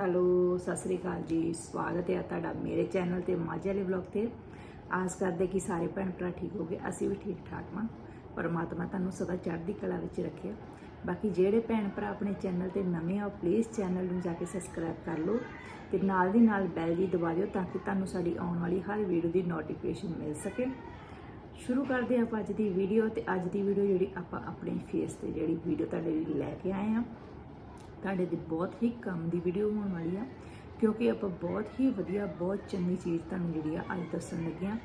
Hello, Sat Sri ਅਕਾਲ ਜੀ। ਸਵਾਗਤ ਹੈ ਤੁਹਾਡਾ ਮੇਰੇ ਚੈਨਲ ਤੇ ਮਾਝੇ ਵਾਲੇ ਵਲੌਗ ਤੇ। ਆਸ ਕਰਦੇ ਕਿ ਸਾਰੇ ਭੈਣ ਭਰਾ ਠੀਕ ਹੋਗੇ ਅਸੀਂ ਵੀ ਠੀਕ ਠਾਕ ਹਾਂ ਪਰਮਾਤਮਾ ਤੁਹਾਨੂੰ ਸਦਾ ਚੜ੍ਹਦੀ ਕਲਾ ਵਿੱਚ ਰੱਖੇ। ਬਾਕੀ ਜਿਹੜੇ ਭੈਣ ਭਰਾ ਆਪਣੇ ਚੈਨਲ ਤੇ ਨਵੇਂ ਆ ਪਲੀਜ਼ ਚੈਨਲ ਨੂੰ ਜਾ ਕੇ ਸਬਸਕ੍ਰਾਈਬ ਕਰ ਲਓ ਤੇ ਨਾਲ ਦੀ ਨਾਲ ਬੈਲ ਵੀ ਦਬਾ ਦਿਓ ਤਾਂ ਕਿ ਤੁਹਾਨੂੰ ਸਾਡੀ ਆਉਣ ਵਾਲੀ ਹਰ ਵੀਡੀਓ ਦੀ ਨੋਟੀਫਿਕੇਸ਼ਨ ਮਿਲ ਸਕੇ। ਸ਼ੁਰੂ ਕਰਦੇ ਹਾਂ ਆਪਾਂ ਅੱਜ ਦੀ ਵੀਡੀਓ ਤੇ ਅੱਜ ਦੀ ਵੀਡੀਓ ਜਿਹੜੀ ਆਪਾਂ ਆਪਣੇ ਫੇਸ ਤੇ ਜਿਹੜੀ ਵੀਡੀਓ ਤੁਹਾਡੇ ਲਈ ਲੈ ਕੇ ਆਏ ਹਾਂ। ਤੁਹਾਡੇ ਦੀ ਬਹੁਤ ਹੀ ਕੰਮ ਦੀ ਵੀਡੀਓ ਹੋਣ ਵਾਲੀ ਆ, ਕਿਉਂਕਿ ਆਪਾਂ ਬਹੁਤ ਹੀ ਵਧੀਆ, ਬਹੁਤ ਚੰਗੀ ਚੀਜ਼ ਤੁਹਾਨੂੰ ਜਿਹੜੀ ਆ ਅੱਜ ਦੱਸਣ ਲੱਗੇ ਆ।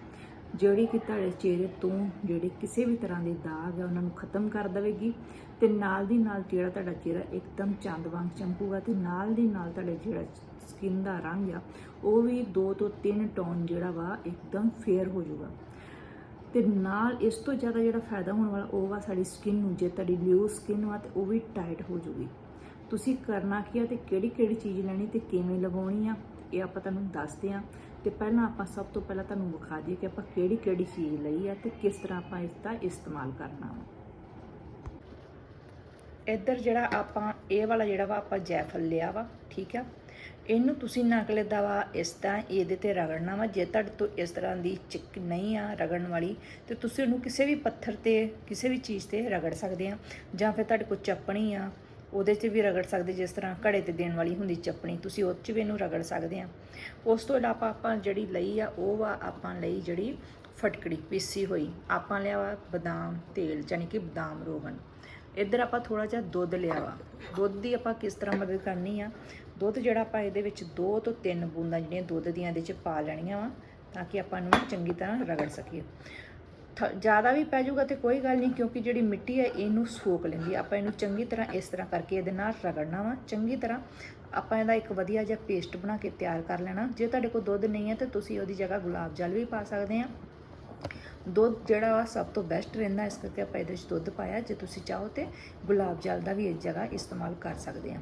ਜਿਹੜੀ ਕਿ ਤੁਹਾਡੇ ਚਿਹਰੇ ਤੋਂ ਜਿਹੜੇ ਕਿਸੇ ਵੀ ਤਰ੍ਹਾਂ ਦੇ ਦਾਗ ਆ, ਉਹਨਾਂ ਨੂੰ ਖਤਮ ਕਰ ਦੇਵੇਗੀ ਤੇ ਨਾਲ ਦੀ ਨਾਲ ਜਿਹੜਾ ਤੁਹਾਡਾ ਚਿਹਰਾ ਇੱਕਦਮ ਚੰਦ ਵਾਂਗ ਚਮਕੂਗਾ ਤੇ ਨਾਲ ਦੀ ਨਾਲ ਤੁਹਾਡੇ ਜਿਹੜਾ ਸਕਿਨ ਦਾ ਰੰਗ ਆ, ਉਹ ਵੀ 2 ਤੋਂ 3 ਟੋਨ ਜਿਹੜਾ ਵਾ ਇੱਕਦਮ ਫੇਅਰ ਹੋ ਜਾਊਗਾ। ਤੇ ਨਾਲ ਇਸ ਤੋਂ ਜ਼ਿਆਦਾ ਜਿਹੜਾ ਫਾਇਦਾ ਹੋਣ ਵਾਲਾ, ਉਹ ਵਾ ਸਾਡੀ ਸਕਿਨ ਨੂੰ, ਜੇ ਤੁਹਾਡੀ ਲਿਊ ਸਕਿਨ ਵਾ ਤੇ ਉਹ ਵੀ ਟਾਈਟ ਹੋ ਜੂਗੀ ਤੁਸੀਂ ਕਰਨਾ ਕੀ ਆ ਤੇ ਕਿਹੜੀ ਕਿਹੜੀ ਚੀਜ਼ ਲੈਣੀ ਤੇ ਕਿਵੇਂ ਲਗਾਉਣੀ ਆ, ਇਹ ਆਪਾਂ ਤੁਹਾਨੂੰ ਦੱਸਦੇ ਆ। ਤੇ ਪਹਿਲਾਂ ਆਪਾਂ ਸਭ ਤੋਂ ਪਹਿਲਾਂ ਤੁਹਾਨੂੰ ਵਿਖਾ ਦਈਏ ਕਿ ਆਪਾਂ ਕਿਹੜੀ ਕਿਹੜੀ ਚੀਜ਼ ਲਈ ਆ ਤੇ ਕਿਸ ਤਰ੍ਹਾਂ ਆਪਾਂ ਇਸ ਦਾ ਇਸਤੇਮਾਲ ਕਰਨਾ ਵਾ। ਇੱਧਰ ਜਿਹੜਾ ਆਪਾਂ, ਇਹ ਵਾਲਾ ਜਿਹੜਾ ਵਾ ਆਪਾਂ ਜੈਫਲ ਲਿਆ ਵਾ, ਠੀਕ ਆ? ਇਹਨੂੰ ਤੁਸੀਂ ਨਕਲੇ ਦਾ ਵਾ ਇਸ ਤਰ੍ਹਾਂ ਇਹਦੇ ਤੇ ਰਗੜਨਾ ਵਾ, ਜੇ ਤੁਹਾਡੇ ਤੋਂ ਇਸ ਤਰ੍ਹਾਂ ਦੀ ਚਿੱਕ ਨਹੀਂ ਆ ਰਗੜਨ ਵਾਲੀ, ਤੇ ਤੁਸੀਂ ਉਹਨੂੰ ਕਿਸੇ ਵੀ ਪੱਥਰ ਤੇ, ਕਿਸੇ ਵੀ ਚੀਜ਼ ਤੇ ਰਗੜ ਸਕਦੇ ਆ, ਜਾਂ ਫਿਰ ਤੁਹਾਡੇ ਕੋਲ ਚੱਪਣੀ ਆ ਉਹਦੇ 'ਚ ਵੀ ਰਗੜ ਸਕਦੇ, ਜਿਸ ਤਰ੍ਹਾਂ ਘੜੇ ਤੇ ਦੇਣ ਵਾਲੀ ਹੁੰਦੀ ਚੱਪਣੀ, ਤੁਸੀਂ ਉਹ 'ਚ ਵੀ ਇਹਨੂੰ ਰਗੜ ਸਕਦੇ ਆ। ਉਸ ਤੋਂ ਇਲਾਵਾ ਆਪਾਂ ਜਿਹੜੀ ਲਈ ਆ, ਉਹ ਵਾ ਆਪਾਂ ਲਈ ਜਿਹੜੀ ਫਟਕੜੀ ਪੀਸੀ ਹੋਈ। ਆਪਾਂ ਲਿਆ ਵਾ ਬਦਾਮ, ਤੇਲ ਯਾਨੀ ਕਿ ਬਦਾਮ ਰੋਗਨ ਇੱਧਰ ਆਪਾਂ ਥੋੜਾ ਜਿਹਾ ਦੁੱਧ ਲਿਆ ਵਾ। ਦੁੱਧ ਦੀ ਆਪਾਂ ਕਿਸ ਤਰ੍ਹਾਂ ਮਦਦ ਕਰਨੀ ਆ? ਦੁੱਧ ਜਿਹੜਾ ਆਪਾਂ ਇਹਦੇ ਵਿੱਚ 2 ਤੋਂ 3 ਬੂੰਦਾਂ ਜਿਹੜੀਆਂ ਦੁੱਧ ਦੀਆਂ ਇਹਦੇ 'ਚ ਪਾ ਲੈਣੀਆਂ ਵਾ, ਤਾਂ ਕਿ ਆਪਾਂ ਇਹਨੂੰ ਚੰਗੀ ਤਰ੍ਹਾਂ ਰਗੜ ਸਕੀਏ। ਜ਼ਿਆਦਾ ਵੀ ਪੈ ਜਾਊਗਾ ਤੇ ਕੋਈ ਗੱਲ ਨਹੀਂ, ਕਿਉਂਕਿ ਜਿਹੜੀ ਮਿੱਟੀ ਹੈ, ਇਹਨੂੰ ਸੋਕ ਲੈਂਦੀ ਆਪਾਂ ਇਹਨੂੰ ਚੰਗੀ ਤਰ੍ਹਾਂ ਇਸ ਤਰ੍ਹਾਂ ਕਰਕੇ ਇਹਦੇ ਨਾਲ ਰਗੜਨਾ ਵਾ। ਚੰਗੀ ਤਰ੍ਹਾਂ ਆਪਾਂ ਇਹਦਾ ਇੱਕ ਵਧੀਆ ਜਿਹਾ ਪੇਸਟ ਬਣਾ ਕੇ ਤਿਆਰ ਕਰ ਲੈਣਾ। ਜੇ ਤੁਹਾਡੇ ਕੋਲ ਦੁੱਧ ਨਹੀਂ ਹੈ, ਤਾਂ ਤੁਸੀਂ ਉਹਦੀ ਜਗ੍ਹਾ ਗੁਲਾਬ ਜਲ ਵੀ ਪਾ ਸਕਦੇ ਆ। ਦੁੱਧ ਜਿਹੜਾ ਵਾ, ਸਭ ਤੋਂ ਬੈਸਟ ਰਹਿੰਦਾ। ਇਸ ਕਰਕੇ ਆਪਾਂ ਇਹਦੇ ਵਿੱਚ ਦੁੱਧ ਪਾਇਆ। ਜੇ ਤੁਸੀਂ ਚਾਹੋ ਤੇ ਗੁਲਾਬ ਜਲ ਦਾ ਵੀ ਇਸ ਜਗ੍ਹਾ ਇਸਤੇਮਾਲ ਕਰ ਸਕਦੇ ਆ।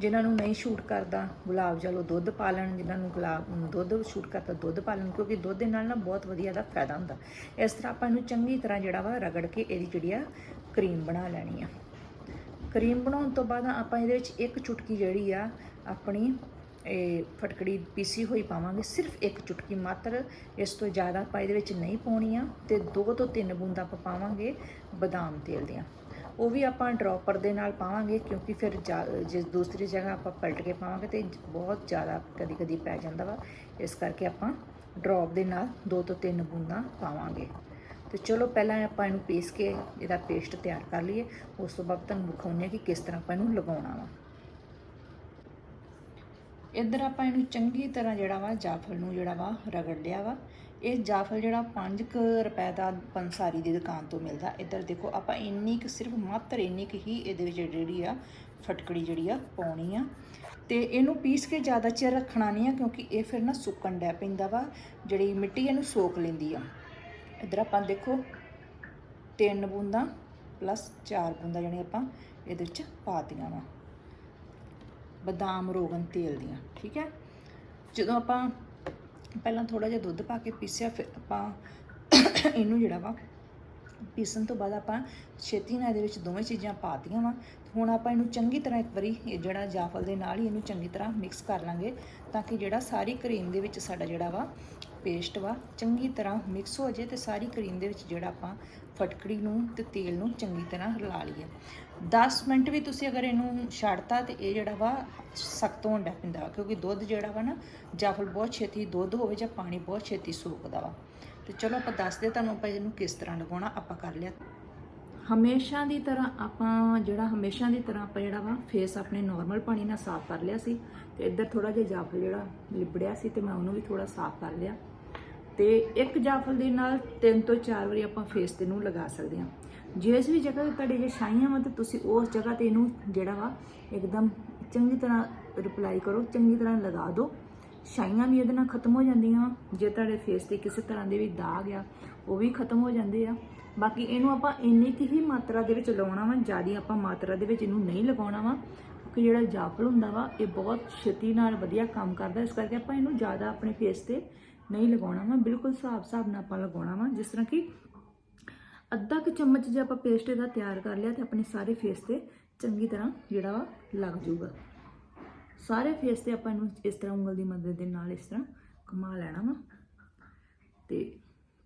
ਜਿਨ੍ਹਾਂ ਨੂੰ ਨਹੀਂ ਸ਼ੂਟ ਕਰਦਾ ਗੁਲਾਬ ਜਲ ਦੁੱਧ ਪਾ ਲੈਣ ਜਿਨ੍ਹਾਂ ਨੂੰ ਗੁਲਾਬ ਦੁੱਧ ਸ਼ੂਟ ਕਰਦਾ ਦੁੱਧ ਪਾ ਲੈਣ ਕਿਉਂਕਿ ਦੁੱਧ ਦੇ ਨਾਲ ਨਾ ਬਹੁਤ ਵਧੀਆ ਦਾ ਫਾਇਦਾ ਹੁੰਦਾ। ਇਸ ਤਰ੍ਹਾਂ ਆਪਾਂ ਇਹਨੂੰ ਚੰਗੀ ਤਰ੍ਹਾਂ ਜਿਹੜਾ ਵਾ ਰਗੜ ਕੇ ਇਹਦੀ ਜਿਹੜੀ ਆ ਕਰੀਮ ਬਣਾ ਲੈਣੀ ਆ। ਕਰੀਮ ਬਣਾਉਣ ਤੋਂ ਬਾਅਦ ਆਪਾਂ ਇਹਦੇ ਵਿੱਚ ਇੱਕ ਚੁਟਕੀ ਜਿਹੜੀ ਆ ਆਪਣੀ, ਇਹ ਫਟਕੜੀ ਪੀਸੀ ਹੋਈ ਪਾਵਾਂਗੇ। ਸਿਰਫ ਇੱਕ ਚੁਟਕੀ ਮਾਤਰ ਇਸ ਤੋਂ ਜ਼ਿਆਦਾ ਆਪਾਂ ਇਹਦੇ ਵਿੱਚ ਨਹੀਂ ਪਾਉਣੀ ਆ ਤੇ ਦੋ ਤੋਂ ਤਿੰਨ ਬੂੰਦਾਂ ਆਪਾਂ ਪਾਵਾਂਗੇ ਬਦਾਮ ਤੇਲ ਦੀਆਂ। ਉਹ ਵੀ ਆਪਾਂ ਡ੍ਰੌਪਰ ਦੇ ਨਾਲ ਪਾਵਾਂਗੇ ਕਿਉਂਕਿ ਫਿਰ ਜਾ- ਜੇ ਦੂਸਰੀ ਜਗ੍ਹਾ ਆਪਾਂ ਪਲਟ ਕੇ ਪਾਵਾਂਗੇ ਤੇ ਬਹੁਤ ਜ਼ਿਆਦਾ ਕਦੀ ਕਦੀ ਪੈ ਜਾਂਦਾ ਵਾ। ਇਸ ਕਰਕੇ ਆਪਾਂ ਡ੍ਰੌਪ ਦੇ ਨਾਲ ਦੋ ਤੋਂ ਤਿੰਨ ਬੂੰਦਾਂ ਪਾਵਾਂਗੇ। ਤੇ ਚਲੋ ਪਹਿਲਾਂ ਆਪਾਂ ਇਹਨੂੰ ਪੀਸ ਕੇ ਇਹਦਾ ਪੇਸਟ ਤਿਆਰ ਕਰ ਲਈਏ। ਉਸ ਤੋਂ ਬਾਅਦ ਤੁਹਾਨੂੰ ਦਿਖਾਉਂਦੇ ਹਾਂ ਕਿ ਕਿਸ ਤਰ੍ਹਾਂ ਆਪਾਂ ਇਹਨੂੰ ਲਗਾਉਣਾ ਵਾ। ਇੱਧਰ ਆਪਾਂ ਇਹਨੂੰ ਚੰਗੀ ਤਰ੍ਹਾਂ ਜਿਹੜਾ ਵਾ ਜਾਫਲ ਨੂੰ ਜਿਹੜਾ ਵਾ ਰਗੜ ਲਿਆ ਵਾ। ਇਹ ਜਾਫਲ ਜਿਹੜਾ 5 ਰੁਪਏ ਦਾ ਪੰਸਾਰੀ ਦੀ ਦੁਕਾਨ ਤੋਂ ਮਿਲਦਾ, ਇੱਧਰ ਦੇਖੋ ਆਪਾਂ ਇੰਨੀ ਕੁ ਸਿਰਫ ਮਾਤਰ ਇੰਨੀ ਕੁ ਹੀ ਇਹਦੇ ਵਿੱਚ ਜਿਹੜੀ ਆ ਫਟਕੜੀ ਜਿਹੜੀ ਆ ਪਾਉਣੀ ਆ। ਤੇ ਇਹਨੂੰ ਪੀਸ ਕੇ ਜ਼ਿਆਦਾ ਚਿਰ ਰੱਖਣਾ ਨਹੀਂ ਆ ਕਿਉਂਕਿ ਇਹ ਫਿਰ ਨਾ ਸੁੱਕਣ ਡੈ ਪੈਂਦਾ ਵਾ, ਜਿਹੜੀ ਮਿੱਟੀ ਇਹਨੂੰ ਸੋਕ ਲੈਂਦੀ ਆ। ਇੱਧਰ ਆਪਾਂ ਦੇਖੋ ਤਿੰਨ ਬੂੰਦਾਂ ਪਲੱਸ ਚਾਰ ਬੂੰਦਾਂ ਜਿਹੜੀਆਂ ਆਪਾਂ ਇਹਦੇ ਵਿੱਚ ਪਾਤੀਆਂ ਵਾ। ਬਦਾਮ, ਰੋਗਨ ਤੇਲ ਦੀਆਂ, ਠੀਕ ਹੈ? ਜਦੋਂ ਆਪਾਂ ਪਹਿਲਾਂ ਥੋੜਾ ਜਿਹਾ ਦੁੱਧ ਪਾ ਕੇ ਪੀਸਿਆ ਫਿਰ ਆਪਾਂ ਇਹਨੂੰ ਜਿਹੜਾ ਵਾ ਪੀਸਣ ਤੋਂ ਬਾਅਦ ਆਪਾਂ ਛੇਤੀ ਨਾਲ ਇਹਦੇ ਵਿੱਚ ਦੋਵੇਂ ਚੀਜ਼ਾਂ ਪਾਤੀਆਂ ਵਾ। ਹੁਣ ਆਪਾਂ ਇਹਨੂੰ ਚੰਗੀ ਤਰ੍ਹਾਂ ਇੱਕ ਵਾਰੀ ਇਹ ਜਿਹੜਾ ਜਾਫਲ ਦੇ ਨਾਲ ਹੀ ਇਹਨੂੰ ਚੰਗੀ ਤਰ੍ਹਾਂ ਮਿਕਸ ਕਰ ਲਾਂਗੇ ਤਾਂ ਕਿ ਜਿਹੜਾ ਸਾਰੀ ਕਰੀਮ ਦੇ ਵਿੱਚ ਸਾਡਾ ਜਿਹੜਾ ਵਾ ਪੇਸਟ ਵਾ ਚੰਗੀ ਤਰ੍ਹਾਂ ਮਿਕਸ ਹੋ ਜੇ ਤੇ ਸਾਰੀ ਕਰੀਮ ਦੇ ਵਿੱਚ ਜਿਹੜਾ ਆਪਾਂ ਫਟਕੜੀ ਨੂੰ ਤੇ ਤੇਲ ਨੂੰ ਚੰਗੀ ਤਰ੍ਹਾਂ ਰਲਾ ਲਈਏ। 10 ਮਿੰਟ ਵੀ ਤੁਸੀਂ ਅਗਰ ਇਹਨੂੰ ਛੱਡਤਾ ਤੇ ਇਹ ਜਿਹੜਾ ਵਾ ਸਖਤ ਹੋਣ ਡੈ ਪੈਂਦਾ ਵਾ, ਕਿਉਂਕਿ ਦੁੱਧ ਜਿਹੜਾ ਵਾ ਨਾ ਜਾਫਲ ਬਹੁਤ ਛੇਤੀ ਦੁੱਧ ਹੋਵੇ ਜਾਂ ਪਾਣੀ ਬਹੁਤ ਛੇਤੀ ਸੋਕਦਾ ਵਾ। ਤੇ ਚਲੋ ਆਪਾਂ ਦੱਸਦੇ ਤੁਹਾਨੂੰ ਆਪਾਂ ਇਹਨੂੰ ਕਿਸ ਤਰ੍ਹਾਂ ਲਗਾਉਣਾ, ਆਪਾਂ ਕਰ ਲਿਆ। ਹਮੇਸ਼ਾ ਦੀ ਤਰ੍ਹਾਂ ਆਪਾਂ ਜਿਹੜਾ, ਹਮੇਸ਼ਾ ਦੀ ਤਰ੍ਹਾਂ ਆਪਾਂ ਜਿਹੜਾ ਵਾ ਫੇਸ ਆਪਣੇ ਨਾਰਮਲ ਪਾਣੀ ਨਾਲ ਸਾਫ਼ ਕਰ ਲਿਆ ਸੀ ਤੇ ਇੱਧਰ ਥੋੜਾ ਜਿਹਾ ਜਾਫਲ ਜਿਹੜਾ ਲਿਬੜਿਆ ਸੀ ਤੇ ਮੈਂ ਉਹਨੂੰ ਵੀ ਥੋੜਾ ਸਾਫ਼ ਕਰ ਲਿਆ। ਤੇ ਇੱਕ ਜਾਫਲ ਦੇ ਨਾਲ ਤਿੰਨ ਤੋਂ ਚਾਰ ਵਾਰੀ ਆਪਾਂ ਫੇਸ ਤੇ ਨੂੰ ਲਗਾ ਸਕਦੇ ਹਾਂ। ਜਿਸ ਵੀ ਜਗ੍ਹਾ ਤੇ ਤੁਹਾਡੇ ਜੇ ਛਾਈਆਂ ਵਾ ਤੇ ਤੁਸੀਂ ਉਸ ਜਗ੍ਹਾ ਤੇ ਇਹਨੂੰ ਜਿਹੜਾ ਵਾ, ਇੱਕਦਮ ਚੰਗੀ ਤਰ੍ਹਾਂ ਰਿਪਲਾਈ ਕਰੋ, ਚੰਗੀ ਤਰ੍ਹਾਂ ਲਗਾ ਦਿਓ। ਛਾਈਆਂ ਵੀ ਇਹਦੇ ਨਾਲ ਖਤਮ ਹੋ ਜਾਂਦੀਆਂ, ਜੇ ਤੁਹਾਡੇ ਫੇਸ ਤੇ ਕਿਸੇ ਤਰ੍ਹਾਂ ਦੇ ਵੀ ਦਾਗ ਆ, ਉਹ ਵੀ ਖਤਮ ਹੋ ਜਾਂਦੇ ਆ। ਬਾਕੀ ਇਹਨੂੰ ਆਪਾਂ ਇੰਨੀ ਕੁ ਹੀ ਮਾਤਰਾ ਦੇ ਵਿੱਚ ਲਾਉਣਾ ਵਾ, ਜ਼ਿਆਦਾ ਆਪਾਂ ਮਾਤਰਾ ਦੇ ਵਿੱਚ ਇਹਨੂੰ ਨਹੀਂ ਲਗਾਉਣਾ ਵਾ, ਕਿਉਂਕਿ ਜਿਹੜਾ ਜਾਫਲ ਹੁੰਦਾ ਵਾ, ਇਹ ਬਹੁਤ ਛੇਤੀ ਨਾਲ ਵਧੀਆ ਕੰਮ ਕਰਦਾ, ਇਸ ਕਰਕੇ ਆਪਾਂ ਇਹਨੂੰ ਜ਼ਿਆਦਾ ਆਪਣੇ ਫੇਸ ਤੇ ਨਹੀਂ ਲਗਾਉਣਾ ਵਾ, ਬਿਲਕੁਲ ਹਿਸਾਬ-ਹਿਸਾਬ ਨਾਲ ਆਪਾਂ ਲਗਾਉਣਾ ਵਾ, ਜਿਸ ਤਰ੍ਹਾਂ ਕਿ ਅੱਧਾ ਕੁ ਚਮਚ ਜੇ ਆਪਾਂ ਪੇਸਟ ਇਹਦਾ ਤਿਆਰ ਕਰ ਲਿਆ ਤੇ ਆਪਣੇ ਸਾਰੇ ਫੇਸ ਤੇ ਚੰਗੀ ਤਰ੍ਹਾਂ ਜਿਹੜਾ ਵਾ ਲੱਗ ਜਾਊਗਾ। ਸਾਰੇ ਫੇਸ ਤੇ ਆਪਾਂ ਇਹਨੂੰ ਇਸ ਤਰ੍ਹਾਂ ਉਂਗਲ ਦੀ ਮਦਦ ਦੇ ਨਾਲ ਇਸ ਤਰ੍ਹਾਂ ਘੁਮਾ ਲੈਣਾ ਵਾ। ਤੇ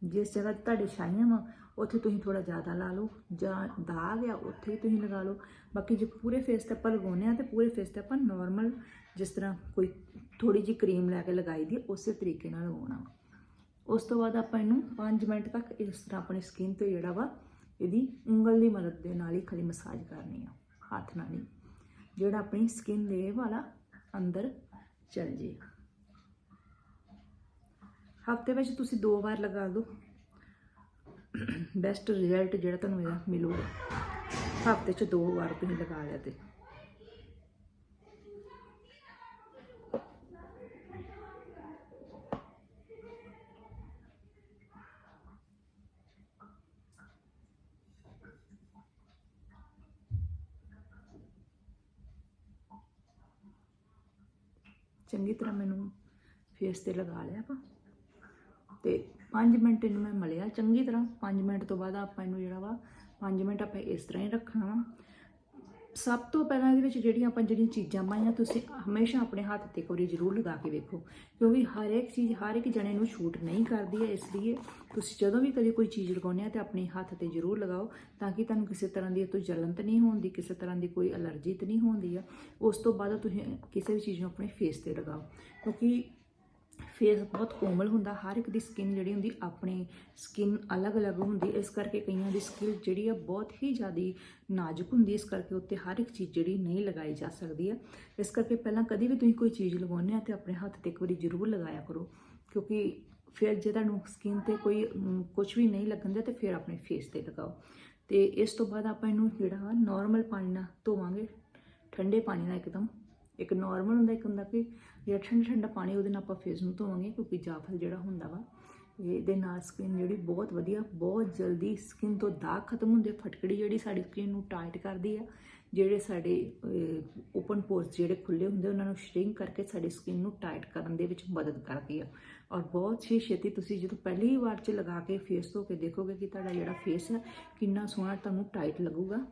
ਜਿਸ ਜਗ੍ਹਾ ਤੇ ਤੁਹਾਡੇ ਛਾਈਆਂ ਵਾ, ਉੱਥੇ ਤੁਸੀਂ ਥੋੜਾ ਜ਼ਿਆਦਾ ਲਾ ਲਓ ਜਾਂ ਦਾਗ ਆ, ਉੱਥੇ ਹੀ ਤੁਸੀਂ ਲਗਾ ਲਓ। ਬਾਕੀ ਜੇ ਪੂਰੇ ਫੇਸ ਤੇ ਆਪਾਂ ਲਗਾਉਂਦੇ ਆ ਤੇ ਪੂਰੇ ਫੇਸ ਤੇ ਆਪਾਂ ਨਾਰਮਲ ਜਿਸ ਤਰ੍ਹਾਂ ਕੋਈ ਥੋੜੀ ਜਿਹੀ ਕਰੀਮ ਲੈ ਕੇ ਲਗਾਈ ਦੀ, ਉਸੇ ਤਰੀਕੇ ਨਾਲ ਲਗਾਉਣਾ ਵਾ। ਉਸ ਤੋਂ ਬਾਅਦ ਆਪਾਂ ਇਹਨੂੰ 5 ਮਿੰਟ ਤੱਕ ਇਸ ਤਰ੍ਹਾਂ ਆਪਣੀ ਸਕਿਨ ਤੇ ਜਿਹੜਾ ਵਾ, ਇਹਦੀ ਉਂਗਲ ਦੀ ਮਦਦ ਦੇ ਨਾਲ ਹੀ ਖਾਲੀ ਮਸਾਜ ਕਰਨੀ ਆ, ਹੱਥ ਨਾਲ ਨਹੀਂ ਜਿਹੜਾ ਆਪਣੀ ਸਕਿਨ ਦੇ ਵਾਲਾ ਅੰਦਰ ਚਲ ਜੇ। ਹਫ਼ਤੇ ਵਿੱਚ ਤੁਸੀਂ ਦੋ ਵਾਰ ਲਗਾ ਲਓ ਬੈਸਟ ਰਿਜ਼ਲਟ ਜਿਹੜਾ ਤੁਹਾਨੂੰ ਇਹਦਾ ਮਿਲੂਗਾ। ਹਫ਼ਤੇ 'ਚ ਦੋ ਵਾਰ ਤੁਸੀਂ ਲਗਾ ਲਿਆ ਤੇ। ਚੰਗੀ ਤਰ੍ਹਾਂ ਮੈਨੂੰ ਫੇਸ ਤੇ ਲਗਾ ਲਿਆ ਆਪਾਂ। ਤੇ 5 ਮਿੰਟ ਇਹਨੂੰ ਮੈਂ ਮਲਿਆ ਚੰਗੀ ਤਰ੍ਹਾਂ। 5 ਮਿੰਟ ਤੋਂ ਬਾਅਦ ਆਪਾਂ ਇਹਨੂੰ ਜਿਹੜਾ ਵਾ 5 ਮਿੰਟ ਆਪਾਂ ਇਸ ਤਰ੍ਹਾਂ ਹੀ ਰੱਖਣਾ ਵਾ। ਸਭ ਤੋਂ ਪਹਿਲਾਂ ਇਹਦੇ ਵਿੱਚ ਜਿਹੜੀਆਂ ਆਪਾਂ ਜਿਹੜੀਆਂ ਚੀਜ਼ਾਂ ਪਾਈਆਂ, ਤੁਸੀਂ ਹਮੇਸ਼ਾ ਆਪਣੇ ਹੱਥ ਤੇ ਇੱਕ ਜ਼ਰੂਰ ਲਗਾ ਕੇ ਵੇਖੋ, ਕਿਉਂਕਿ ਹਰ ਇੱਕ ਚੀਜ਼, ਹਰ ਇੱਕ ਜਣੇ ਨੂੰ ਸ਼ੂਟ ਨਹੀਂ ਕਰਦੀ ਹੈ, ਇਸ ਲਈ ਤੁਸੀਂ ਜਦੋਂ ਵੀ ਕਦੇ ਕੋਈ ਚੀਜ਼ ਲਗਾਉਂਦੇ ਆ ਤੇ ਆਪਣੇ ਹੱਥ ਤੇ ਜ਼ਰੂਰ ਲਗਾਓ, ਤਾਂ ਕਿ ਤੁਹਾਨੂੰ ਕਿਸੇ ਤਰ੍ਹਾਂ ਦੀ ਇਹ ਤੋਂ ਜਲਨ ਤਾਂ ਨਹੀਂ ਹੁੰਦੀ, ਕਿਸੇ ਤਰ੍ਹਾਂ ਦੀ ਕੋਈ ਅਲਰਜੀ ਤਾਂ ਨਹੀਂ ਹੁੰਦੀ ਆ, ਉਸ ਤੋਂ ਬਾਅਦ ਤੁਸੀਂ ਕਿਸੇ ਵੀ ਚੀਜ਼ ਨੂੰ ਆਪਣੇ ਫੇਸ ਤੇ ਲਗਾਓ, ਕਿਉਂਕਿ ਫੇਸ ਬਹੁਤ ਕੋਮਲ ਹੁੰਦਾ, ਹਰ ਇੱਕ ਦੀ ਸਕਿਨ ਜਿਹੜੀ ਹੁੰਦੀ ਆਪਣੇ ਸਕਿਨ ਅਲੱਗ-ਅਲੱਗ ਹੁੰਦੀ, ਇਸ ਕਰਕੇ ਕਈਆਂ ਦੀ ਸਕਿਨ ਜਿਹੜੀ ਆ ਬਹੁਤ ਹੀ ਜ਼ਿਆਦਾ ਨਾਜ਼ੁਕ ਹੁੰਦੀ, ਇਸ ਕਰਕੇ ਉੱਤੇ ਹਰ ਇੱਕ ਚੀਜ਼ ਜਿਹੜੀ ਨਹੀਂ ਲਗਾਈ ਜਾ ਸਕਦੀ ਹੈ ਇਸ ਕਰਕੇ ਪਹਿਲਾਂ ਕਦੀ ਵੀ ਤੁਸੀਂ ਕੋਈ ਚੀਜ਼ ਲਗਾਉਂਦੇ ਆ ਤੇ ਆਪਣੇ ਹੱਥ ਤੇ ਇੱਕ ਵਾਰੀ ਜ਼ਰੂਰ ਲਗਾਇਆ ਕਰੋ, ਕਿਉਂਕਿ ਫਿਰ ਜੇ ਤੁਹਾਨੂੰ ਸਕਿਨ ਤੇ ਕੋਈ ਕੁਝ ਵੀ ਨਹੀਂ ਲੱਗਣ ਦਿਆ ਤੇ ਫਿਰ ਆਪਣੇ ਫੇਸ ਤੇ ਲਗਾਓ। ਤੇ ਇਸ ਤੋਂ ਬਾਅਦ ਆਪਾਂ ਇਹਨੂੰ ਜਿਹੜਾ ਵਾ ਨਾਰਮਲ ਪਾਣੀ ਨਾਲ ਧੋਵਾਂਗੇ, ਠੰਡੇ ਪਾਣੀ ਨਾਲ ਇੱਕਦਮ। ਇੱਕ ਨਾਰਮਲ ਹੁੰਦਾ, ਇੱਕ ਹੁੰਦਾ ਕਿ ਜਿਹੜਾ ਠੰਡਾ ਠੰਡਾ ਪਾਣੀ ਉਹਦੇ ਨਾਲ ਆਪਾਂ ਫੇਸ ਨੂੰ ਧੋਵਾਂਗੇ, ਕਿਉਂਕਿ ਜਾਫਲ ਜਿਹੜਾ ਹੁੰਦਾ ਵਾ ਇਹਦੇ ਨਾਲ ਸਕਿਨ ਜਿਹੜੀ ਬਹੁਤ ਵਧੀਆ, ਬਹੁਤ ਜਲਦੀ ਸਕਿਨ ਤੋਂ ਦਾਗ ਖਤਮ ਹੁੰਦੇ, ਫਟਕੜੀ ਜਿਹੜੀ ਸਾਡੀ ਸਕਿਨ ਨੂੰ ਟਾਈਟ ਕਰਦੀ ਆ, ਜਿਹੜੇ ਸਾਡੇ ਓਪਨ ਪੋਰਸ ਜਿਹੜੇ ਖੁੱਲੇ ਹੁੰਦੇ, ਉਹਨਾਂ ਨੂੰ ਸ਼ਰਿੰਕ ਕਰਕੇ ਸਾਡੀ ਸਕਿਨ ਨੂੰ ਟਾਈਟ ਕਰਨ ਦੇ ਵਿੱਚ ਮਦਦ ਕਰਦੀ ਆ। ਔਰ ਬਹੁਤ ਹੀ ਛੇਤੀ ਤੁਸੀਂ ਜਦੋਂ ਪਹਿਲੀ ਵਾਰ ਚ ਲਗਾ ਕੇ ਫੇਸ ਧੋ ਕੇ ਦੇਖੋਗੇ ਕਿ ਤੁਹਾਡਾ ਜਿਹੜਾ ਫੇਸ ਹੈ ਕਿੰਨਾ ਸੋਹਣਾ ਤੁਹਾਨੂੰ ਟਾਈਟ ਲੱਗੂਗਾ।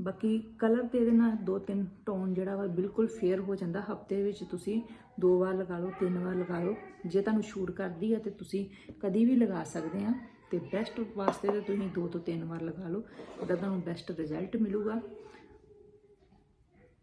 ਬਾਕੀ ਕਲਰ ਤੇ ਇਹਦੇ ਨਾਲ ਦੋ ਤਿੰਨ ਟੋਨ ਜਿਹੜਾ ਵਾ ਬਿਲਕੁਲ ਫੇਅਰ ਹੋ ਜਾਂਦਾ। ਹਫ਼ਤੇ ਵਿੱਚ ਤੁਸੀਂ ਦੋ ਵਾਰ ਲਗਾ ਲਓ, ਤਿੰਨ ਵਾਰ ਲਗਾ ਲਓ। ਜੇ ਤੁਹਾਨੂੰ ਸ਼ੂਟ ਕਰਦੀ ਹੈ ਤੇ ਤੁਸੀਂ ਕਦੀ ਵੀ ਲਗਾ ਸਕਦੇ ਆ। ਤੇ ਬੈਸਟ ਵਾਸਤੇ ਤੇ ਤੁਸੀਂ ਦੋ ਤੋਂ ਤਿੰਨ ਵਾਰ ਲਗਾ ਲਓ। ਇਹਦਾ ਤੁਹਾਨੂੰ ਬੈਸਟ ਰਿਜ਼ਲਟ ਮਿਲੂਗਾ।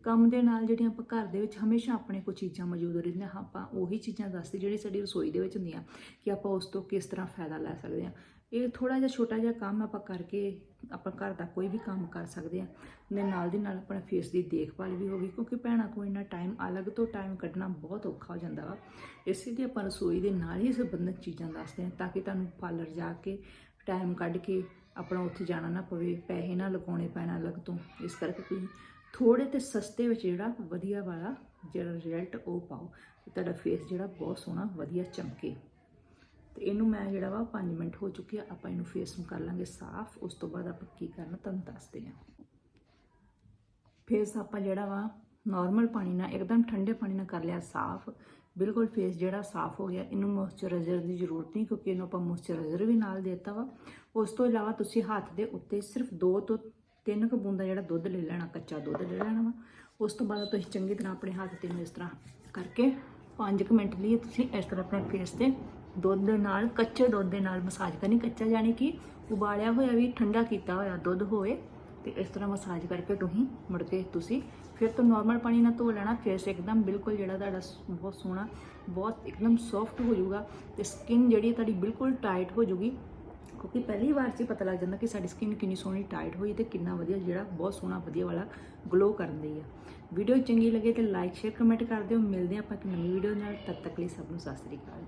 ਕੰਮ ਦੇ ਨਾਲ ਜਿਹੜੀਆਂ ਆਪਾਂ ਘਰ ਦੇ ਵਿੱਚ ਹਮੇਸ਼ਾ ਆਪਣੇ ਕੋਲ ਚੀਜ਼ਾਂ ਮੌਜੂਦ ਰਹਿੰਦੀਆਂ। ਆਪਾਂ ਉਹੀ ਚੀਜ਼ਾਂ ਦੱਸਦੇ ਜਿਹੜੀ ਸਾਡੀ ਰਸੋਈ ਦੇ ਵਿੱਚ ਹੁੰਦੀਆਂ ਕਿ ਆਪਾਂ ਉਸ ਤੋਂ ਕਿਸ ਤਰ੍ਹਾਂ ਫਾਇਦਾ ਲੈ ਸਕਦੇ ਹਾਂ ਇਹ ਥੋੜਾ ਜਿਹਾ ਛੋਟਾ ਜਿਹਾ ਕੰਮ ਆਪਾਂ ਕਰਕੇ ਆਪਾਂ ਘਰ ਦਾ ਕੋਈ ਵੀ ਕੰਮ ਕਰ ਸਕਦੇ ਹਾਂ ਦੇ ਨਾਲ ਦੀ ਨਾਲ ਆਪਣਾ ਫੇਸ ਦੀ ਦੇਖਭਾਲ ਵੀ ਹੋਗੀ ਕਿਉਂਕਿ ਭੈਣਾਂ ਕੋਲ ਇੰਨਾ ਟਾਈਮ ਅਲੱਗ ਤੋਂ ਟਾਈਮ ਕੱਢਣਾ ਬਹੁਤ ਔਖਾ ਹੋ ਜਾਂਦਾ ਵਾ। ਇਸੇ ਲਈ ਆਪਾਂ ਰਸੋਈ ਦੇ ਨਾਲ ਹੀ ਸੰਬੰਧਿਤ ਚੀਜ਼ਾਂ ਦੱਸਦੇ ਹਾਂ, ਤਾਂ ਕਿ ਤੁਹਾਨੂੰ ਪਾਰਲਰ ਜਾ ਕੇ ਟਾਈਮ ਕੱਢ ਕੇ ਆਪਣਾ ਉੱਥੇ ਜਾਣਾ ਨਾ ਪਵੇ, ਪੈਸੇ ਨਾ ਲਗਾਉਣੇ ਪੈਣਾ ਅਲੱਗ ਤੋਂ। ਇਸ ਕਰਕੇ ਤੁਸੀਂ ਥੋੜੇ ਤੇ ਸਸਤੇ ਵਿੱਚ ਜਿਹੜਾ ਵਧੀਆ ਵਾਲਾ ਜਿਹੜਾ ਰਿਜ਼ਲਟ ਉਹ ਪਾਓ, ਤੇ ਤੁਹਾਡਾ ਫੇਸ ਜਿਹੜਾ ਬਹੁਤ ਸੋਹਣਾ, ਵਧੀਆ ਚਮਕੇ। ਤੇ ਇਹਨੂੰ ਮੈਂ ਜਿਹੜਾ ਵਾ 5 ਮਿੰਟ ਹੋ ਚੁੱਕੇ ਆ, ਆਪਾਂ ਇਹਨੂੰ ਫੇਸ ਨੂੰ ਕਰ ਲਾਂਗੇ ਸਾਫ਼। ਉਸ ਤੋਂ ਬਾਅਦ ਆਪਾਂ ਕੀ ਕਰਨਾ, ਤੁਹਾਨੂੰ ਦੱਸਦੇ ਹਾਂ ਫੇਸ ਆਪਾਂ ਜਿਹੜਾ ਵਾ ਨਾਰਮਲ ਪਾਣੀ ਨਾਲ, ਇੱਕਦਮ ਠੰਡੇ ਪਾਣੀ ਨਾਲ ਕਰ ਲਿਆ ਸਾਫ਼। ਬਿਲਕੁਲ ਫੇਸ ਜਿਹੜਾ ਸਾਫ਼ ਹੋ ਗਿਆ, ਇਹਨੂੰ ਮੋਇਸਚਰਾਈਜ਼ਰ ਦੀ ਜ਼ਰੂਰਤ ਨਹੀਂ, ਕਿਉਂਕਿ ਇਹਨੂੰ ਆਪਾਂ ਮੋਇਸਚਰਾਈਜ਼ਰ ਵੀ ਨਾਲ ਦੇਤਾ ਵਾ। ਉਸ ਤੋਂ ਇਲਾਵਾ ਤੁਸੀਂ ਹੱਥ ਦੇ ਉੱਤੇ ਸਿਰਫ 2 ਤੋਂ 3 ਕੁ ਬੂੰਦਾ ਜਿਹੜਾ ਦੁੱਧ ਲੈ ਲੈਣਾ, ਕੱਚਾ ਦੁੱਧ ਲੈ ਲੈਣਾ ਵਾ। ਉਸ ਤੋਂ ਬਾਅਦ ਤੁਸੀਂ ਚੰਗੀ ਤਰ੍ਹਾਂ ਆਪਣੇ ਹੱਥ ਤੇ ਨੂੰ ਇਸ ਤਰ੍ਹਾਂ ਕਰਕੇ 5 ਮਿੰਟ ਲਈ ਤੁਸੀਂ ਇਸ ਤਰ੍ਹਾਂ ਆਪਣੇ ਫੇਸ ਤੇ ਦੁੱਧ ਦੇ ਨਾਲ, ਕੱਚੇ ਦੁੱਧ ਦੇ ਨਾਲ ਮਸਾਜ ਕਰਨੀ, ਕੱਚਾ ਯਾਨੀ ਕਿ ਉਬਾਲਿਆ ਹੋਇਆ ਵੀ, ਠੰਡਾ ਕੀਤਾ ਹੋਇਆ ਦੁੱਧ ਹੋਵੇ, ਤੇ ਇਸ ਤਰ੍ਹਾਂ ਮਸਾਜ ਕਰਕੇ ਤੁਸੀਂ ਮੁੜ ਕੇ ਤੁਸੀਂ ਫਿਰ ਤੋਂ ਨਾਰਮਲ ਪਾਣੀ ਨਾਲ ਧੋ ਲੈਣਾ ਫੇਸ ਇੱਕਦਮ ਬਿਲਕੁਲ ਜਿਹੜਾ ਤੁਹਾਡਾ ਸ- ਬਹੁਤ ਸੋਹਣਾ, ਬਹੁਤ ਇੱਕਦਮ ਸੌਫਟ ਹੋ ਜਾਊਗਾ ਤੇ ਸਕਿਨ ਜਿਹੜੀ ਹੈ ਤੁਹਾਡੀ ਬਿਲਕੁਲ ਟਾਈਟ ਹੋ ਜਾਊਗੀ। ਕਿਉਂਕਿ ਪਹਿਲੀ ਵਾਰ 'ਚ ਪਤਾ ਲੱਗ ਜਾਂਦਾ ਕਿ ਸਾਡੀ ਸਕਿਨ ਕਿੰਨੀ ਸੋਹਣੀ ਟਾਈਟ ਹੋਈ ਤੇ ਕਿੰਨਾ ਵਧੀਆ ਜਿਹੜਾ ਬਹੁਤ ਸੋਹਣਾ, ਵਧੀਆ ਵਾਲਾ ਗਲੋ ਕਰਨ ਦੀ ਆ। ਵੀਡੀਓ ਚੰਗੀ ਲੱਗੇ ਤੇ ਲਾਈਕ ਸ਼ੇਅਰ ਕਮੈਂਟ ਕਰ ਦਿਓ। ਮਿਲਦੇ ਹਾਂ ਆਪਾਂ ਇੱਕ ਨਵੀਂ ਵੀਡੀਓ ਨਾਲ। ਤਦ ਤੱਕ ਲਈ ਸਭ ਨੂੰ ਸਤਿ ਸ੍ਰੀ ਅਕਾਲ ਜੀ।